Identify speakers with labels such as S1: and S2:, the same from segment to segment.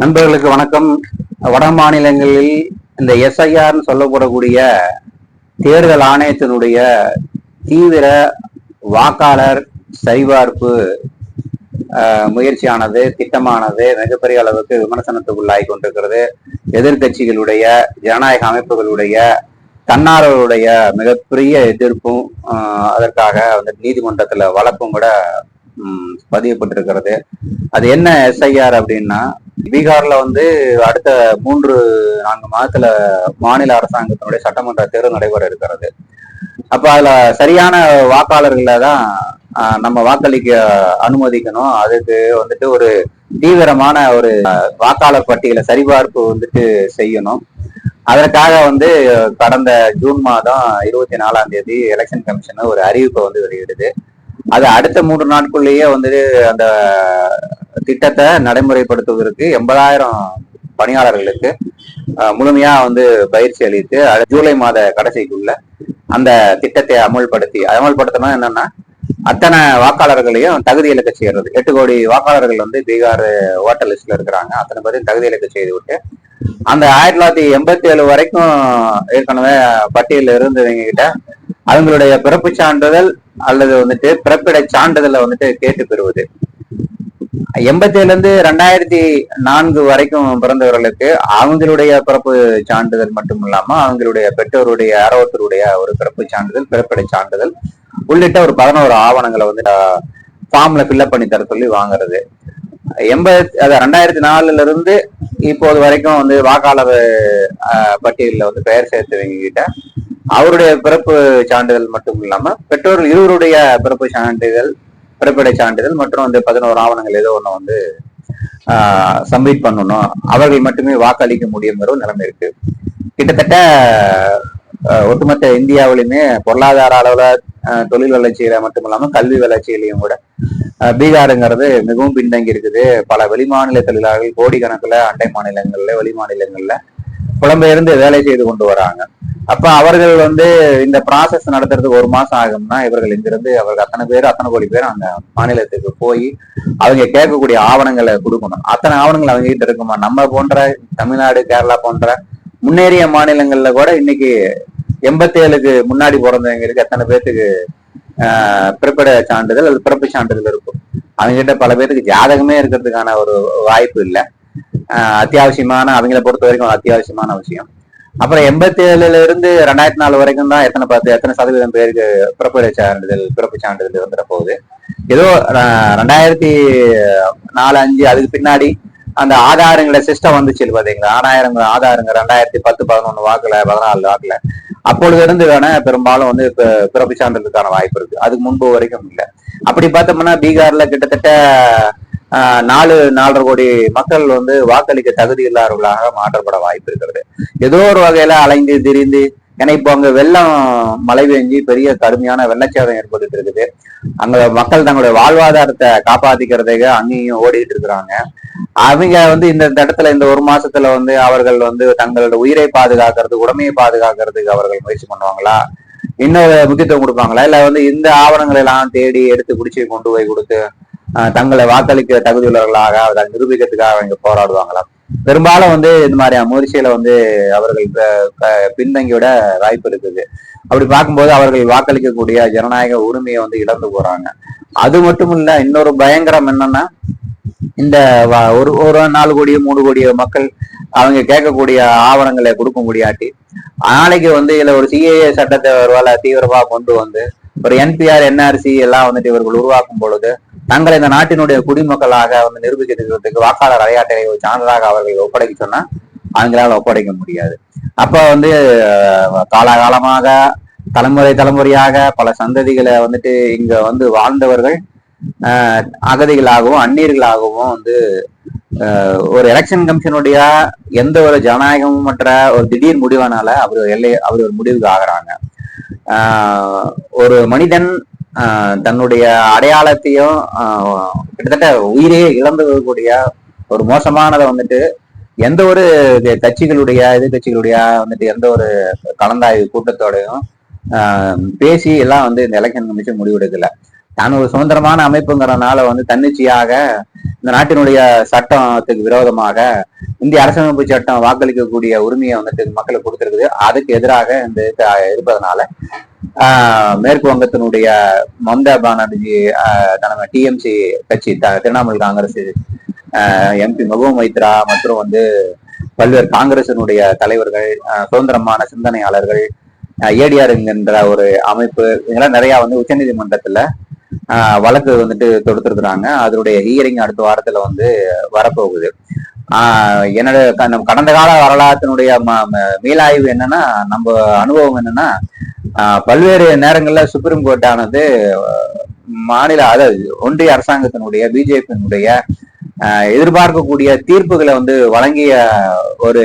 S1: நண்பர்களுக்கு வணக்கம். வட மாநிலங்களில் இந்த எஸ்ஐஆர்னு சொல்லப்படக்கூடிய தேர்தல் ஆணையத்தினுடைய தீவிர வாக்காளர் சரிபார்ப்பு முயற்சியானது திட்டமானது மிகப்பெரிய அளவுக்கு விமர்சனத்துக்குள்ளாகி கொண்டிருக்கிறது. எதிர்க்கட்சிகளுடைய ஜனநாயக அமைப்புகளுடைய தன்னார்வருடைய மிகப்பெரிய எதிர்ப்பும் அதற்காக வந்து நீதிமன்றத்தில் வழக்கும் கூட பதியப்பட்டிருக்கிறது. அது என்ன எஸ்ஐஆர் அப்படின்னா பீகார்ல வந்து அடுத்த மூன்று நான்கு மாதத்துல மாநில அரசாங்கத்தினுடைய சட்டமன்ற தேர்வு நடைபெற இருக்கிறது. அப்ப அதுல சரியான வாக்காளர்களை தான் நம்ம வாக்களிக்க அனுமதிக்கணும். அதுக்கு வந்துட்டு ஒரு தீவிரமான ஒரு வாக்காளர் பட்டியலை சரிபார்ப்பு வந்துட்டு செய்யணும். அதற்காக வந்து கடந்த ஜூன் மாதம் இருபத்தி நாலாம் தேதி எலெக்ஷன் கமிஷன் ஒரு அறிவிப்பை வந்து வெளியிடுது. அது அடுத்த மூன்று நாட்குள்ளேயே வந்துட்டு அந்த திட்டத்தை நடைமுறைப்படுத்துவதற்கு எண்பதாயிரம் பணியாளர்களுக்கு முழுமையா வந்து பயிற்சி அளித்து ஜூலை மாத கடைசிக்குள்ள அந்த திட்டத்தை அமல்படுத்தி அமல்படுத்தணும் என்னன்னா அத்தனை வாக்காளர்களையும் தகுதி இலக்க செய்யறது. எட்டு கோடி வாக்காளர்கள் வந்து பீகார் ஓட்டர் லிஸ்ட்ல இருக்கிறாங்க. அத்தனை பேரையும் தகுதி இலக்க செய்து விட்டு அந்த ஆயிரத்தி தொள்ளாயிரத்தி எண்பத்தி ஏழு வரைக்கும் ஏற்கனவே பட்டியலில் இருந்தவங்க கிட்ட அவங்களுடைய பிறப்பு சான்றிதழ் அல்லது வந்துட்டு பிறப்பிட சான்றிதழை வந்துட்டு கேட்டு பெறுவது. எண்பத்தி ஏழுல இருந்து ரெண்டாயிரத்தி நான்கு வரைக்கும் பிறந்தவர்களுக்கு அவங்களுடைய பிறப்பு சான்றிதழ் மட்டும் இல்லாம அவங்களுடைய பெற்றோருடைய யாரோத்தருடைய ஒரு பிறப்பு சான்றிதழ் பிறப்பிட சான்றிதழ் உள்ளிட்ட ஒரு பதினோரு ஆவணங்களை வந்து ஃபார்ம்ல ஃபில்அப் பண்ணி தர சொல்லி வாங்குறது. எண்பது அது ரெண்டாயிரத்தி நாலுல இருந்து இப்போது வரைக்கும் வந்து வாக்காளர் பட்டியலில் வந்து பெயர் சேர்த்தவங்க கிட்ட அவருடைய பிறப்பு சான்றிதழ் மட்டும் இல்லாம பெற்றோர் இருவருடைய பிறப்பு சான்றிதழ் பிறப்பிட சான்றிதழ் மற்றும் வந்து பதினோரு ஆவணங்கள் ஏதோ ஒண்ணு வந்து சப்மிட் பண்ணணும். அவர்கள் மட்டுமே வாக்களிக்க முடியுங்கிற நிலைமை இருக்கு. கிட்டத்தட்ட ஆஹ், ஒட்டுமொத்த இந்தியாவிலுமே பொருளாதார அளவுல தொழில் வளர்ச்சியில மட்டும் இல்லாம கல்வி வளர்ச்சியிலையும் கூட ஆஹ், பீகாருங்கிறது மிகவும் பின்தங்கி இருக்குது. பல வெளிமாநில தொழிலாளர்கள் கோடிக்கணக்குல அண்டை மாநிலங்கள்ல வெளி மாநிலங்கள்ல புலம்பெயர்ந்து வேலை செய்து கொண்டு வராங்க. அப்ப அவர்கள் வந்து இந்த ப்ராசஸ் நடத்துறதுக்கு ஒரு மாசம் ஆகும்னா இவர்கள் இங்கிருந்து அவர்கள் அத்தனை பேர் அத்தனை கோடி பேர் அந்த மாநிலத்துக்கு போய் அவங்க கேட்கக்கூடிய ஆவணங்களை கொடுக்கணும். அத்தனை ஆவணங்கள் அவங்க கிட்ட இருக்குமா? நம்ம போன்ற தமிழ்நாடு கேரளா போன்ற முன்னேறிய மாநிலங்கள்ல கூட இன்னைக்கு எண்பத்தி ஏழுக்கு முன்னாடி பிறந்தவங்களுக்கு எத்தனை பேர்த்துக்கு ஆஹ், பிறப்பிட சான்றிதழ் அல்லது பிறப்பு சான்றிதழ் இருக்கும். அவங்க கிட்ட பல பேருக்கு ஜாதகமே இருக்கிறதுக்கான ஒரு வாய்ப்பு இல்லை. அத்தியாவசியமான அவங்கள பொறுத்த வரைக்கும் அத்தியாவசியமான விஷயம். அப்புறம் எண்பத்தி ஏழுல இருந்து ரெண்டாயிரத்தி நாலு வரைக்கும் தான் எத்தனை பத்து எத்தனை சதவீதம் பேருக்கு பிறப்பு சான்றிதழ் பிறப்பு சான்றிதழ் வந்துட போகுது. ஏதோ ரெண்டாயிரத்தி நாலு அஞ்சு அதுக்கு பின்னாடி அந்த ஆதாரங்கள சிஸ்டம் வந்துச்சு பாத்தீங்களா? ஆறாயிரம் ஆதாரங்க ரெண்டாயிரத்தி பத்து பதினொன்னு வாக்குல பதினாலு வாக்குல. அப்பொழுது இருந்து வேணா பெரும்பாலும் வந்து பிறப்பு சான்றிதழுக்கான வாய்ப்பு இருக்கு. அதுக்கு முன்பு வரைக்கும் இல்லை. அப்படி பார்த்தோம்னா பீகார்ல கிட்டத்தட்ட நாலு நாலரை கோடி மக்கள் வந்து வாக்களிக்க தகுதி இல்லாதவர்களாக மாற்றப்பட வாய்ப்பு இருக்கிறது. ஏதோ ஒரு வகையில அலைந்து திரிந்து ஏன்னா இப்போ அங்க வெள்ளம் மழை பெஞ்சு பெரிய கடுமையான வெள்ளச்சேதம் ஏற்பட்டு இருக்குது. அங்க மக்கள் தங்களுடைய வாழ்வாதாரத்தை காப்பாத்திக்கிறதுக்கு அங்கேயும் ஓடிட்டு இருக்கிறாங்க. அவங்க வந்து இந்த இடத்துல இந்த ஒரு மாசத்துல வந்து அவர்கள் வந்து தங்களோட உயிரை பாதுகாக்கிறது உடமையை பாதுகாக்கிறதுக்கு அவர்கள் முயற்சி பண்ணுவாங்களா? இன்னொரு முக்கியத்துவம் கொடுப்பாங்களா? இல்ல வந்து இந்த ஆவணங்களை எல்லாம் தேடி எடுத்து பிடிச்சி கொண்டு போய் கொடுத்து தங்களை வாக்களிக்க தகுதியுள்ளவர்களாக அதை நிரூபிக்கிறதுக்காக அவங்க போராடுவாங்களாம். பெரும்பாலும் வந்து இந்த மாதிரி முயற்சியில வந்து அவர்கள் பின்தங்கியோட வாய்ப்பு இருக்குது. அப்படி பார்க்கும்போது அவர்கள் வாக்களிக்கக்கூடிய ஜனநாயக உரிமையை வந்து இழந்து போறாங்க. அது மட்டும் இல்ல இன்னொரு பயங்கரம் என்னன்னா இந்த ஒரு ஒரு நாலு கோடி மூணு கோடி மக்கள் அவங்க கேட்கக்கூடிய ஆவணங்களை கொடுக்க முடியாட்டி நாளைக்கு வந்து இதுல ஒரு சிஏஏ சட்டத்தை ஒருவேளை தீவிரமா கொண்டு வந்து ஒரு என்பிஆர் என்ஆர்சி எல்லாம் வந்துட்டு இவர்கள் உருவாக்கும் பொழுது தங்களை இந்த நாட்டினுடைய குடிமக்களாக வந்து நிரூபிக்கிறதுக்கு வாக்காளர் அடையாட்டை ஒரு சான்றாக அவர்கள் ஒப்படைக்க சொன்னா அவங்களால ஒப்படைக்க முடியாது. அப்ப வந்து காலாகாலமாக தலைமுறை தலைமுறையாக பல சந்ததிகளை வந்துட்டு இங்க வந்து வாழ்ந்தவர்கள் அகதிகளாகவும் அந்நியர்களாகவும் வந்து ஒரு எலெக்ஷன் கமிஷனுடைய எந்த ஒரு ஜனநாயகமும் மற்ற ஒரு திடீர் முடிவானால அவர் ஒரு எல்லை அவர் ஒரு முடிவுக்கு ஆகிறாங்க. ஒரு மனிதன் தன்னுடைய அடையாளத்தையும் ஆஹ், கிட்டத்தட்ட உயிரையே இழந்து வரக்கூடிய ஒரு மோசமானதை வந்துட்டு எந்த ஒரு கட்சிகளுடைய எதிர்கட்சிகளுடைய வந்துட்டு எந்த ஒரு கலந்தாய்வு கூட்டத்தோடையும் ஆஹ், பேசி எல்லாம் வந்து இந்த எலெக்ஷன் கமிஷன் முடிவெடுக்கல. தான் ஒரு சுதந்திரமான அமைப்புங்கிறனால வந்து தன்னிச்சையாக இந்த நாட்டினுடைய சட்டத்துக்கு விரோதமாக இந்திய அரசமைப்பு சட்டம் வாக்களிக்கக்கூடிய உரிமையை வந்துட்டு மக்களுக்கு கொடுத்துருக்குது. அதுக்கு எதிராக இந்த இருப்பதனால மேற்கு வங்கத்தினுடைய மம்தா பானர்ஜி ஆஹ் தலைமை டிஎம்சி கட்சி த- திரிணாமுல் காங்கிரஸ் எம்பி மகு மைத்ரா மற்றும் வந்து பல்வேறு காங்கிரசினுடைய தலைவர்கள் சுதந்திரமான சிந்தனையாளர்கள் ஏடிஆர் என்கின்ற ஒரு அமைப்பு இதெல்லாம் நிறைய வந்து உச்சநீதிமன்றத்துல ஆஹ் வழக்கு வந்துட்டு தொடுத்திருக்கிறாங்க. அதனுடைய ஹியரிங் அடுத்த வாரத்துல வந்து வரப்போகுது. ஆஹ் என்னோட கடந்த கால வரலாற்றினுடைய ம- மீளாய்வு என்னன்னா நம்ம அனுபவம் என்னன்னா பல்வேறு நேரங்கள்ல சுப்ரீம் கோர்ட் ஆனது மாநில அதாவது ஒன்றிய அரசாங்கத்தினுடைய பிஜேபியினுடைய எதிர்பார்க்கக்கூடிய தீர்ப்புகளை வந்து வழங்கிய ஒரு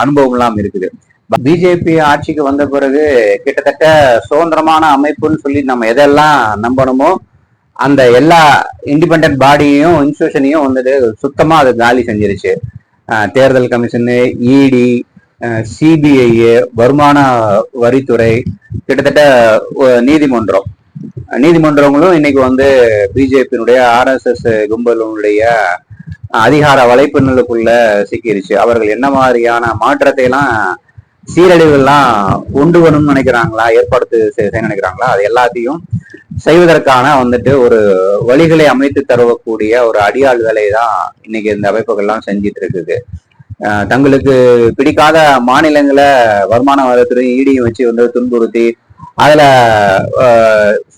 S1: அனுபவம் எல்லாம் இருக்குது. பிஜேபி ஆட்சிக்கு வந்த பிறகு கிட்டத்தட்ட சுதந்திரமான அமைப்புன்னு சொல்லி நம்ம எதெல்லாம் நம்பணுமோ அந்த எல்லா இண்டிபெண்ட் பாடியையும் இன்ஸ்டியூஷனையும் வந்துட்டு சுத்தமா அது காலி செஞ்சிருச்சு. தேர்தல் கமிஷனு இடி சிபிஐ வருமான வரித்துறை கிட்டத்தட்ட நீதிமன்றம். நீதிமன்றங்களும் இன்னைக்கு வந்து பிஜேபியினுடைய ஆர்எஸ்எஸ் கும்பலுடைய அதிகார வலைப்பின்னலுக்குள்ள சிக்கிருச்சு. அவர்கள் என்ன மாதிரியான மாற்றத்தை எல்லாம் சீரழிவுகள்லாம் கொண்டு வரணும்னு நினைக்கிறாங்களா? ஏற்பாடு செய்ய நினைக்கிறாங்களா? அது எல்லாத்தையும் செய்வதற்கான வந்துட்டு ஒரு வழிகளை அமைத்து தரக்கூடிய ஒரு அடியாள் வேலையை தான் இன்னைக்கு இந்த அமைப்புகள்லாம் செஞ்சிட்டு இருக்குது. தங்களுக்கு பிடிக்காத மாநிலங்களை வருமான வரித்துறையும் ஈடியும் வச்சு வந்து துன்புறுத்தி அதுல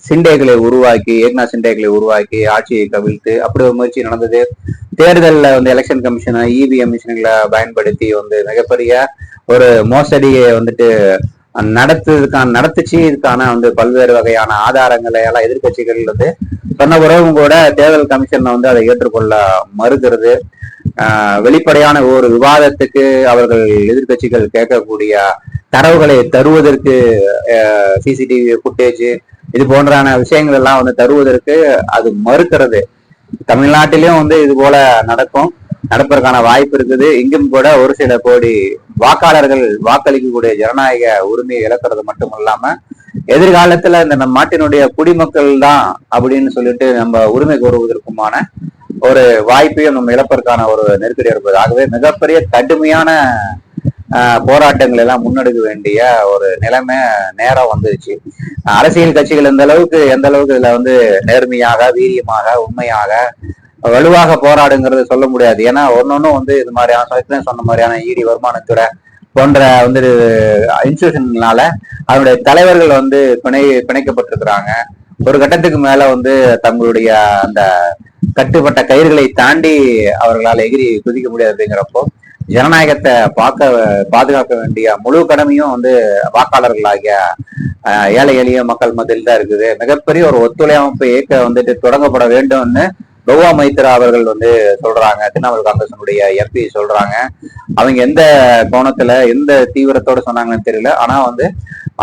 S1: சிண்டைகளை சிண்டேகளை உருவாக்கி ஏக்னா சிண்டேகளை உருவாக்கி ஆட்சியை கவிழ்த்து அப்படி ஒரு முயற்சி நடந்தது. தேர்தலில் வந்து எலெக்ஷன் கமிஷனை இவிஎம் மிஷின்களை பயன்படுத்தி வந்து மிகப்பெரிய ஒரு மோசடியை வந்துட்டு நடத்துறதுக்கான நடத்துச்சு இதுக்கான வந்து பல்வேறு வகையான ஆதாரங்களை எல்லாம் எதிர்க்கட்சிகள் வந்து சொன்ன பிறகும் கூட தேர்தல் கமிஷன் வந்து அதை ஏற்றுக்கொள்ள மறுக்கிறது. வெளிப்படையான ஒரு விவாதத்துக்கு அவர்கள் எதிர்க்கட்சிகள் கேட்கக்கூடிய தரவுகளை தருவதற்கு சிசிடிவி ஃபுட்டேஜ் இது போன்றான விஷயங்கள் எல்லாம் வந்து தருவதற்கு அது மறுக்கிறது. தமிழ்நாட்டிலும் வந்து இது போல நடக்கும். நடப்பதற்கான வாய்ப்பு இருக்குது. இங்கும் கூட ஒரு சில கோடி வாக்காளர்கள் வாக்களிக்கக்கூடிய ஜனநாயக உரிமையை இழக்கிறது மட்டும் இல்லாம எதிர்காலத்துல இந்த நம்ம நாட்டினுடைய குடிமக்கள் தான் அப்படின்னு சொல்லிட்டு நம்ம உரிமை கோருவதற்குமான ஒரு வாய்ப்பையும் நம்ம இழப்பதற்கான ஒரு நெருக்கடி இருப்பது. ஆகவே மிகப்பெரிய கடுமையான ஆஹ், போராட்டங்கள் எல்லாம் முன்னெடுக்க வேண்டிய ஒரு நிலைமை நேரம் வந்துருச்சு. அரசியல் கட்சிகள் எந்த அளவுக்கு எந்த அளவுக்கு இதுல வந்து நேர்மையாக வீரியமாக உண்மையாக வலுவாக போராடுங்கிறது சொல்ல முடியாது. ஏன்னா ஒன்னொன்னும் வந்து இது மாதிரியான சமயத்துல சொன்ன மாதிரியான ஈடி வருமானத்தோட போன்ற வந்து இன்ஸ்டியூஷன்னால அதனுடைய தலைவர்கள் வந்து பிணை பிணைக்கப்பட்டிருக்கிறாங்க. ஒரு கட்டத்துக்கு மேல வந்து தங்களுடைய அந்த கட்டுப்பட்ட கயிறுகளை தாண்டி அவர்களால் எகிரி குதிக்க முடியாது அப்படிங்கிறப்போ ஜனநாயகத்தை பார்க்க பாதுகாக்க வேண்டிய முழு கடமையும் வந்து வாக்காளர்களாகிய ஏழை எளிய மக்கள் மத்தியில் தான் இருக்குது. மிகப்பெரிய ஒரு ஒத்துழைப்பு இயக்க வந்துட்டு தொடங்கப்பட வேண்டும்னு கௌவா மைத்ரா அவர்கள் வந்து சொல்றாங்க திரிணாமுல் காங்கிரசனுடைய எம்பி சொல்றாங்க. அவங்க எந்த கோணத்துல எந்த தீவிரத்தோட சொன்னாங்கன்னு தெரியல. ஆனா வந்து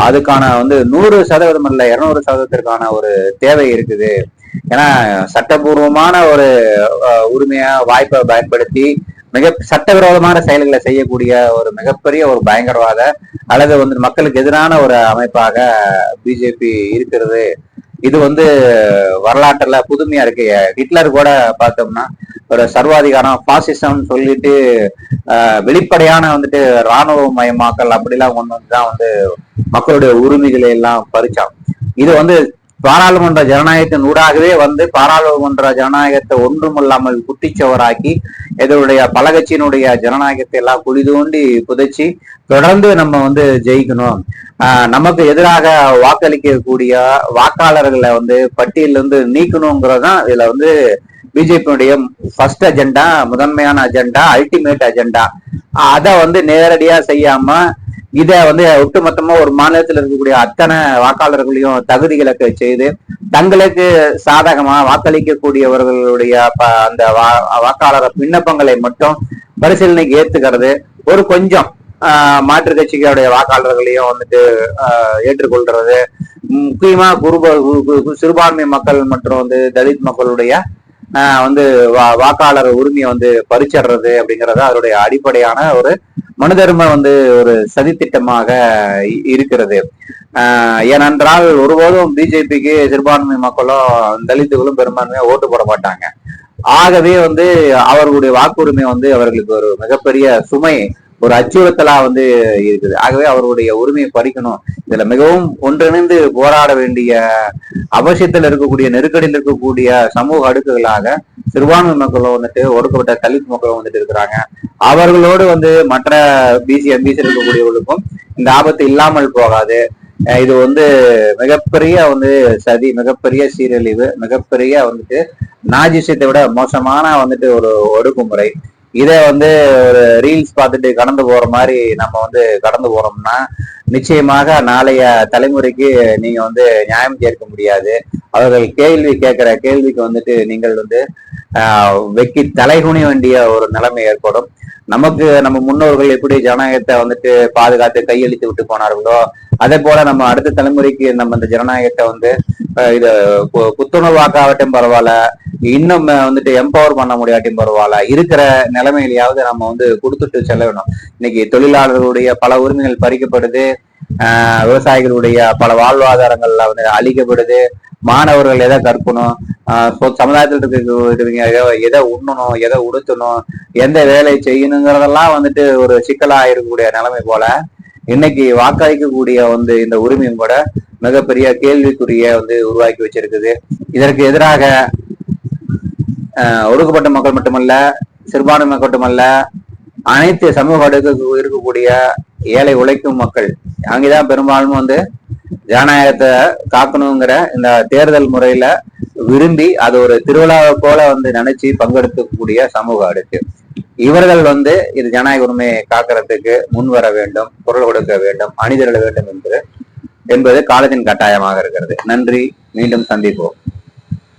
S1: அதுக்கான வந்து நூறு சதவீதம் இல்ல இருநூறு சதவீதத்திற்கான ஒரு தேவை இருக்குது. ஏன்னா சட்டபூர்வமான ஒரு உரிமையா வாய்ப்பை பயன்படுத்தி மிக சட்டவிரோதமான செயல்களை செய்யக்கூடிய ஒரு மிகப்பெரிய ஒரு பயங்கரவாத அல்லது வந்து மக்களுக்கு எதிரான ஒரு அமைப்பாக பிஜேபி இருக்கிறது. இது வந்து வரலாற்றுல புதுமையா இருக்கு. ஹிட்லர் கூட பார்த்தோம்னா ஒரு சர்வாதிகாரம் பாசிசம் சொல்லிட்டு வெளிப்படையான வந்துட்டு இராணுவ மயமாக்கல் அப்படிலாம் கொண்டு வந்து தான் வந்து மக்களுடைய உரிமைகளை எல்லாம் பறிச்சான். இது வந்து பாராளுமன்ற ஜனநாயகத்தின் ஊடாகவே வந்து பாராளுமன்ற ஜனநாயகத்தை ஒன்றுமில்லாமல் குட்டிச்சவராக்கி இதனுடைய பல கட்சியினுடைய ஜனநாயகத்தை எல்லாம் குழி தோண்டி புதைச்சி தொடர்ந்து நம்ம வந்து ஜெயிக்கணும். ஆஹ் நமக்கு எதிராக வாக்களிக்கக்கூடிய வாக்காளர்களை வந்து பட்டியலிருந்து நீக்கணுங்கிறது தான் இதுல வந்து பிஜேபியுடைய ஃபர்ஸ்ட் அஜெண்டா முதன்மையான அஜெண்டா அல்டிமேட் அஜெண்டா அதை வந்து நேரடியா செய்யாம இதை வந்து ஒட்டுமொத்தமா ஒரு மாநிலத்தில் இருக்கக்கூடிய அத்தனை வாக்காளர்களையும் தகுதிகளுக்கு செய்து தங்களுக்கு சாதகமா வாக்களிக்கக்கூடியவர்களுடைய ப- அந்த வா- வாக்காளர் விண்ணப்பங்களை மட்டும் பரிசீலனைக்கு ஏத்துக்கிறது. ஒரு கொஞ்சம் மாற்று மாற்றுக் கட்சிகளுடைய வாக்காளர்களையும் வந்துட்டு ஏற்றுக்கொள்றது. முக்கியமா குருப கு- கு- கு- சிறுபான்மை மக்கள் மற்றும் வந்து தலித் மக்களுடைய வந்து வா- வாக்காளர் உரிமையை வந்து பறிச்சிடுறது அப்படிங்கறது அதனுடைய அடிப்படையான ஒரு மனுதர்ம வந்து ஒரு சதித்திட்டமாக இருக்கிறது. ஆஹ் ஏனென்றால் ஒருபோதும் பிஜேபிக்கு சிறுபான்மை மக்களும் தலித்துகளும் பெரும்பான்மையா ஓட்டு போட மாட்டாங்க. ஆகவே வந்து அவர்களுடைய வாக்குரிமை வந்து அவர்களுக்கு ஒரு மிகப்பெரிய சுமை ஒரு அச்சுறுத்தலா வந்து இருக்குது. ஆகவே அவருடைய உரிமையை பறிக்கணும். இதுல மிகவும் ஒன்றிணைந்து போராட வேண்டிய அவசியத்தில் இருக்கக்கூடிய நெருக்கடியில் இருக்கக்கூடிய சமூக அடுக்குகளாக சிறுபான்மை மக்களும் வந்துட்டு ஒடுக்கப்பட்ட தலித் மக்களும் வந்துட்டு இருக்கிறாங்க. அவர்களோடு வந்து மற்ற பிசி எம்பிசி இருக்கக்கூடியவர்களுக்கும் இந்த ஆபத்து இல்லாமல் போகாது. இது வந்து மிகப்பெரிய வந்து சதி மிகப்பெரிய சீரழிவு மிகப்பெரிய வந்துட்டு நாஜிசத்தை விட மோசமான வந்துட்டு ஒரு ஒடுக்குமுறை. இதை வந்து ஒரு ரீல்ஸ் பார்த்துட்டு கடந்து போற மாதிரி நம்ம வந்து கடந்து போறோம்னா நிச்சயமாக நாளைய தலைமுறைக்கு நீங்க வந்து நியாயம் கேட்க முடியாது. அவர்கள் கேள்வி கேட்கிற கேள்விக்கு வந்துட்டு நீங்கள் வந்து ஆஹ் வெக்கி தலைகுனி வேண்டிய ஒரு நிலைமை ஏற்படும். நமக்கு நம்ம முன்னோர்கள் எப்படி ஜனநாயகத்தை வந்துட்டு பாதுகாத்து கையளித்து விட்டு போனார்களோ அதே போல நம்ம அடுத்த தலைமுறைக்கு நம்ம இந்த ஜனநாயகத்தை வந்து இது புத்துணர்வாக்காகட்டும் பரவாயில்ல இன்னும் வந்துட்டு எம்பவர் பண்ண முடியாட்டியும் பரவாயில்ல இருக்கிற நிலைமையிலையாவது நம்ம வந்து கொடுத்துட்டு செல்ல வேணும். இன்னைக்கு தொழிலாளர்களுடைய பல உரிமைகள் பறிக்கப்படுது ஆஹ் விவசாயிகளுடைய பல வாழ்வாதாரங்கள்ல வந்து அழிக்கப்படுது மாணவர்கள் எதை கற்கணும்? சமுதாயத்தில் இருக்கிறவங்க எதை- எதை உண்ணணும்? எதை உடுத்தணும்? எந்த வேலை செய்யணுங்கிறதெல்லாம் வந்துட்டு ஒரு சிக்கலா இருக்கக்கூடிய நிலைமை போல இன்னைக்கு வாக்களிக்கக்கூடிய வந்து இந்த உரிமையும் கூட மிகப்பெரிய கேள்விக்குரிய வந்து உருவாக்கி வச்சிருக்குது. இதற்கு எதிராக ஒடுக்கப்பட்ட மக்கள் மட்டுமல்ல சிறுபான்மை மட்டுமல்ல அனைத்து சமூக அடுக்கு இருக்கக்கூடிய ஏழை உழைக்கும் மக்கள் அங்கேதான் பெரும்பாலும் வந்து ஜனநாயகத்தை காக்கணுங்கிற இந்த தேர்தல் முறையில விரும்பி அது ஒரு திருவிழாவை போல வந்து நினைச்சு பங்கெடுக்கக்கூடிய சமூக அடுக்கு இவர்கள் வந்து இது ஜனநாயக உரிமையை காக்கிறதுக்கு முன் வர வேண்டும் குரல் கொடுக்க வேண்டும் அணிதிரள வேண்டும் என்று என்பது காலத்தின் கட்டாயமாக இருக்கிறது. நன்றி. மீண்டும் சந்திப்போம்.